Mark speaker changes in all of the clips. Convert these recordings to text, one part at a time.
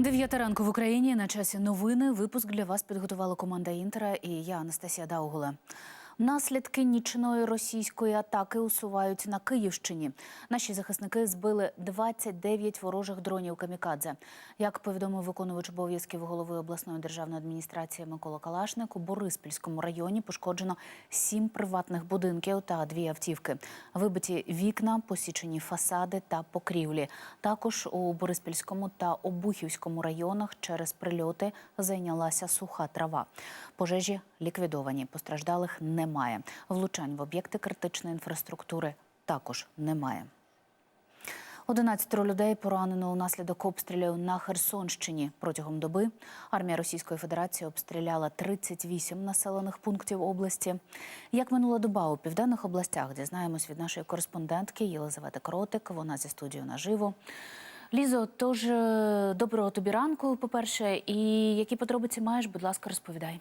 Speaker 1: Дев'ята ранку в Україні на часі новини. Випуск для вас підготувала команда Інтера і я Анастасія Даугула. Наслідки нічної російської атаки усувають на Київщині. Наші захисники збили 29 ворожих дронів камікадзе. Як повідомив виконувач обов'язків голови обласної державної адміністрації Микола Калашник, у Бориспільському районі пошкоджено сім приватних будинків та дві автівки. Вибиті вікна, посічені фасади та покрівлі. Також у Бориспільському та Обухівському районах через прильоти зайнялася суха трава. Пожежі ліквідовані. Постраждалих немає. Влучань в об'єкти критичної інфраструктури також немає. 11 людей поранено унаслідок обстрілів на Херсонщині протягом доби. Армія Російської Федерації обстріляла 38 населених пунктів області. Як минула доба у південних областях, дізнаємось від нашої кореспондентки Єлизавети Кротик. Вона зі студією наживо. Лізо, тож е, доброго тобі ранку, по-перше, і які подробиці маєш, будь ласка, розповідай.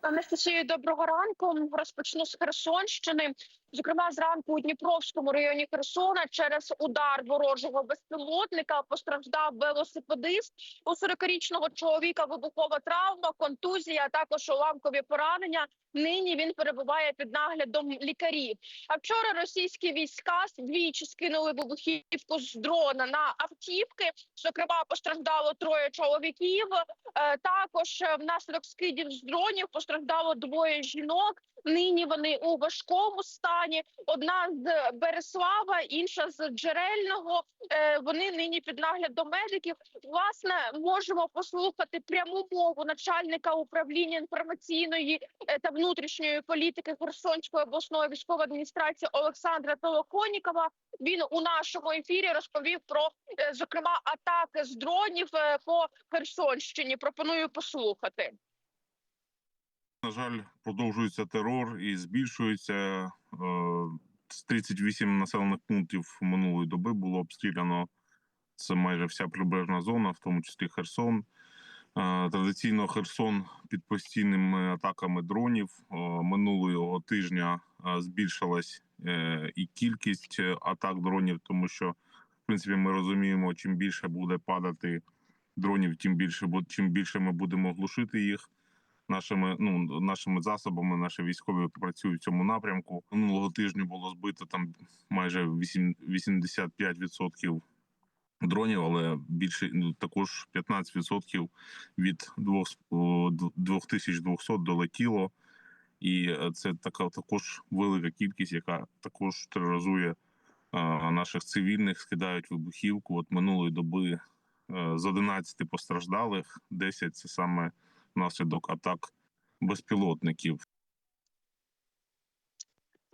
Speaker 2: Анастасію, доброго ранку. Розпочну з Херсонщини. Зокрема, зранку у Дніпровському районі Херсона через удар ворожого безпілотника постраждав велосипедист. У 40-річного чоловіка вибухова травма, контузія, а також уламкові поранення. Нині він перебуває під наглядом лікарів. А вчора російські війська двічі скинули вибухівку з дрона на автівки. Зокрема, постраждало троє чоловіків. Е, Також внаслідок скидів з дронів постраждало двоє жінок. Нині вони у важкому стані. Одна з Береслава, інша з джерельного. Е, Вони нині під наглядом медиків. Власне, можемо послухати пряму мову начальника управління інформаційної е, та внутрішньої політики Херсонської обласної військової адміністрації Олександра Толоконікова. Він у нашому ефірі розповів про е, зокрема атаки з дронів е, по Херсонщині. Пропоную послухати.
Speaker 3: На жаль, продовжується терор і збільшується. Е, З 38 населених пунктів минулої доби було обстріляно. Це майже вся прибережна зона, в тому числі Херсон. Е, Традиційно Херсон під постійними атаками дронів. Е, Минулого тижня збільшилась і кількість атак дронів, тому що, в принципі, ми розуміємо, чим більше буде падати дронів, тим більше чим більше ми будемо глушити їх нашими ну нашими засобами. Наші військові працюють в цьому напрямку. Минулого тижня було збито там майже 8, 85% дронів, але більше ну також 15% від двох з- о, д- 2200 долетіло. І е, це така також велика кількість, яка також тероризує е, наших цивільних, скидають вибухівку. От минулої доби е, з 11 постраждалих 10 – це саме внаслідок атак безпілотників.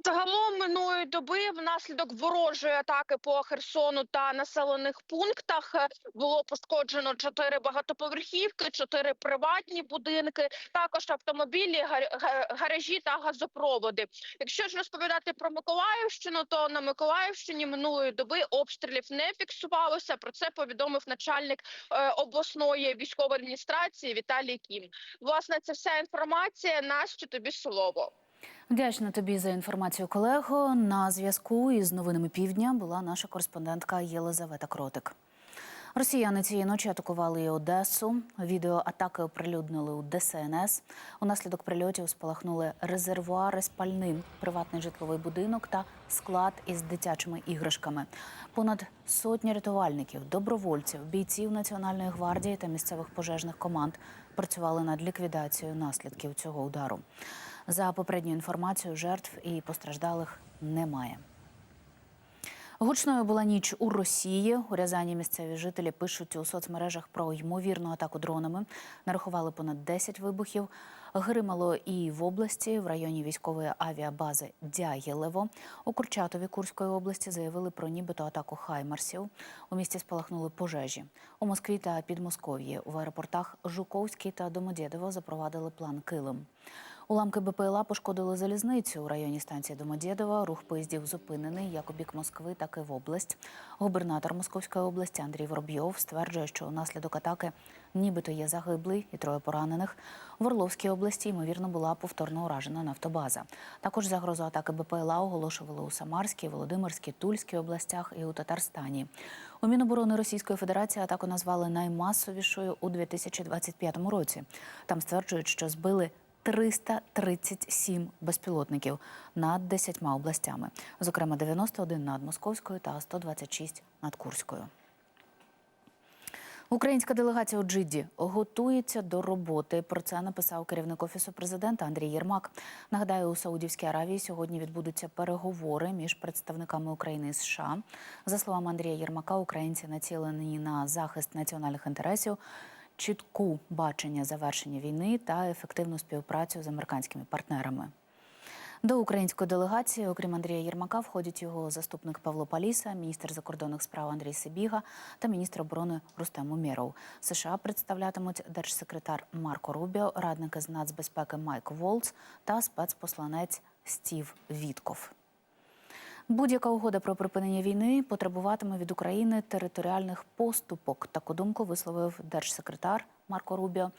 Speaker 2: Загалом минулої доби внаслідок ворожої атаки по Херсону та населених пунктах е, було пошкоджено чотири багатоповерхівки, чотири приватні будинки, також автомобілі, гар- гаражі та газопроводи. Якщо ж розповідати про Миколаївщину, то на Миколаївщині минулої доби обстрілів не фіксувалося. Про це повідомив начальник е, обласної військової адміністрації Віталій Кім. Власне, це вся інформація. Настю, тобі слово.
Speaker 1: Вдячна тобі за інформацію, колего. На зв'язку із новинами півдня була наша кореспондентка Єлизавета Кротик. Росіяни цієї ночі атакували і Одесу. Відео атаки оприлюднили у ДСНС. Унаслідок прильотів спалахнули резервуари з пальним, приватний житловий будинок та склад із дитячими іграшками. Понад сотні рятувальників, добровольців, бійців Національної гвардії та місцевих пожежних команд працювали над ліквідацією наслідків цього удару. За попередньою інформацією, жертв і постраждалих немає. Гучною була ніч у Росії. У Рязані місцеві жителі пишуть у соцмережах про ймовірну атаку дронами. Нарахували понад 10 вибухів. Гримало і в області, в районі військової авіабази Дягілево. У Курчатові Курської області заявили про нібито атаку хаймарсів. У місті спалахнули пожежі. У Москві та Підмосков'ї в аеропортах Жуковський та Домодєдово запровадили план Килим. Уламки БПЛА пошкодили залізницю у районі станції Домодєдова. Рух поїздів зупинений як у бік Москви, так і в область. Губернатор Московської області Андрій Воробйов стверджує, що унаслідок атаки нібито є загиблий і троє поранених. В Орловській області ймовірно була повторно уражена нафтобаза. Також загрозу атаки БПЛА оголошували у Самарській, Володимирській, Тульській областях і у Татарстані. У Міноборони Російської Федерації атаку назвали наймасовішою у 2025 році. Там стверджують, що збили 337 безпілотників над 10 областями, зокрема 91 над Московською та 126 над Курською. Українська делегація у Джидді готується до роботи. Про це написав керівник офісу президента Андрій Єрмак. Нагадаю, у Саудівській Аравії сьогодні відбудуться переговори між представниками України і США. За словами Андрія Єрмака, українці націлені на захист національних інтересів, чітку бачення завершення війни та ефективну співпрацю з американськими партнерами. До української делегації, окрім Андрія Єрмака, входять його заступник Павло Паліса, міністр закордонних справ Андрій Сибіга та міністр оборони Рустем Умєров. США представлятимуть держсекретар Марко Рубіо, радники з нацбезпеки Майк Волц та спецпосланець Стів Вітков. Будь-яка угода про припинення війни потребуватиме від України територіальних поступок. Таку думку висловив держсекретар Марко Рубіо.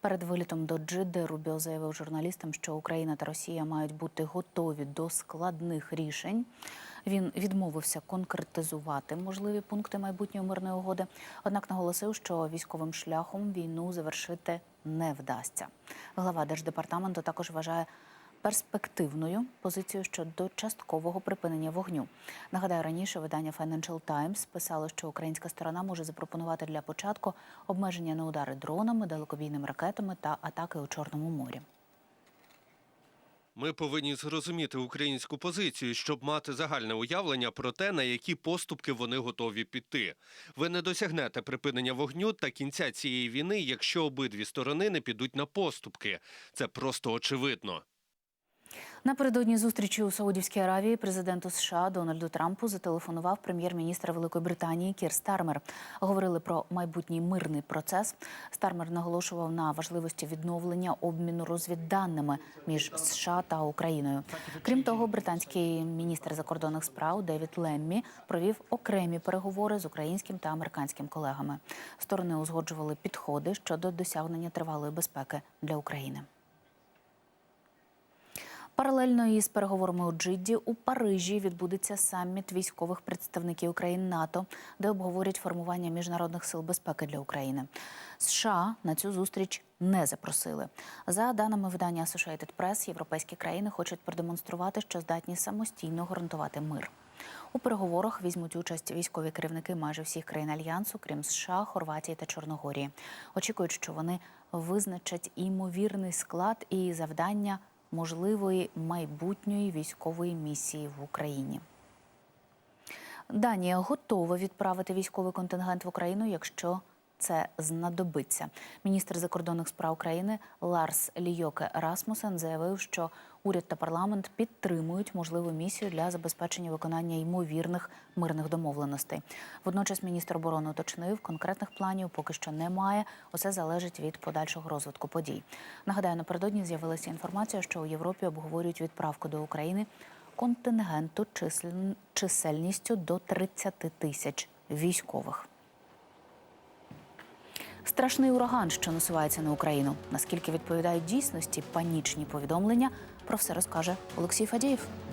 Speaker 1: Перед вилітом до Джиди Рубіо заявив журналістам, що Україна та Росія мають бути готові до складних рішень. Він відмовився конкретизувати можливі пункти майбутньої мирної угоди. Однак наголосив, що військовим шляхом війну завершити не вдасться. Глава держдепартаменту також вважає перспективною позицію щодо часткового припинення вогню. Нагадаю, раніше видання Financial Times писало, що українська сторона може запропонувати для початку обмеження на удари дронами, далекобійними ракетами та атаки у Чорному морі.
Speaker 4: Ми повинні зрозуміти українську позицію, щоб мати загальне уявлення про те, на які поступки вони готові піти. Ви не досягнете припинення вогню та кінця цієї війни, якщо обидві сторони не підуть на поступки. Це просто очевидно.
Speaker 1: Напередодні зустрічі у Саудівській Аравії президенту США Дональду Трампу зателефонував прем'єр-міністр Великої Британії Кір Стармер. Говорили про майбутній мирний процес. Стармер наголошував на важливості відновлення обміну розвідданими між США та Україною. Крім того, британський міністр закордонних справ Девід Леммі провів окремі переговори з українським та американським колегами. Сторони узгоджували підходи щодо досягнення тривалої безпеки для України. Паралельно із переговорами у Джидді у Парижі відбудеться саміт військових представників країн НАТО, де обговорять формування міжнародних сил безпеки для України. США на цю зустріч не запросили. За даними видання Associated Press, європейські країни хочуть продемонструвати, що здатні самостійно гарантувати мир. У переговорах візьмуть участь військові керівники майже всіх країн альянсу, крім США, Хорватії та Чорногорії. Очікують, що вони визначать імовірний склад і завдання можливої майбутньої військової місії в Україні. Данія готова відправити військовий контингент в Україну, якщо це знадобиться. Міністр закордонних справ країни Ларс Лійоке Расмусен заявив, що уряд та парламент підтримують можливу місію для забезпечення виконання ймовірних мирних домовленостей. Водночас міністр оборони уточнив, конкретних планів поки що немає. Усе залежить від подальшого розвитку подій. Нагадаю, напередодні з'явилася інформація, що у Європі обговорюють відправку до України контингенту чисельністю до 30 тисяч військових. Страшний ураган, що насувається на Україну. Наскільки відповідають дійсності панічні повідомлення, про все розкаже Олексій Фадієв.